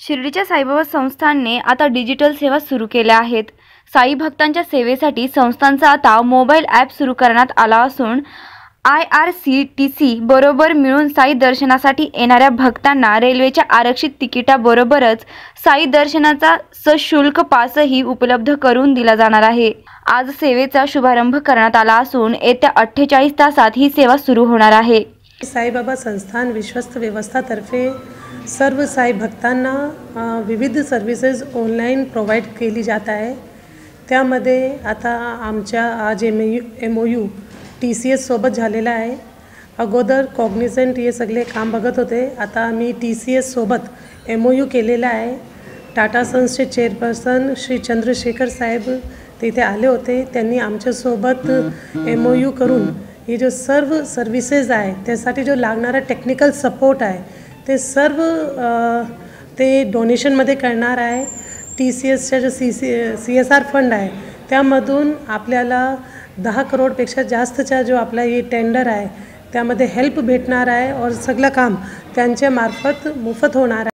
शिर्डीच्या साईबाबा संस्थानने आता डिजिटल सेवा सुरू केल्या आहेत. साई भक्तांच्या सेवेसाठी संस्थांचा आता मोबाईल ॲप सुरू करण्यात आला असून I R C T C बरोबर मिळून साई दर्शनासाठी येणाऱ्या भक्तांना रेल्वेच्या आरक्षित तिकिटाबरोबरच साई दर्शनाचा सशुल्क पासही उपलब्ध करून दिला जाणार आहे. आज सेवेचा शुभारंभ करण्यात आला असून येत्या अठ्ठेचाळीस तासात ही सेवा सुरू होणार आहे. साईबाबा संस्थान विश्वस्त व्यवस्थातर्फे सर्व साई भक्तांना विविध सर्व्हिसेस ऑनलाईन प्रोव्हाइड केली जात आहे. त्यामध्ये आता आमच्या आज M U M O U T C एससोबत झालेला आहे. अगोदर कॉग्निझंट हे सगळे काम बघत होते. आता आम्ही टी सी एससोबत एम ओ यू केलेला आहे. टाटा सन्सचे चेअरपर्सन श्री चंद्रशेखर साहेब तिथे आले होते. त्यांनी आमच्यासोबत एम ओ यू करून हे जो सर्व सर्व्हिसेस आहे त्यासाठी जो लागणारा टेक्निकल सपोर्ट आहे ते सर्व ते डोनेशनमध्ये करणार आहे. टी सी एसच्या जो C C C S R fund आहे त्यामधून आपल्याला दहा करोडपेक्षा जास्तचा जो आपला हे टेंडर आहे त्यामध्ये हेल्प भेटणार आहे और सगळं काम त्यांच्यामार्फत मोफत होणार आहे.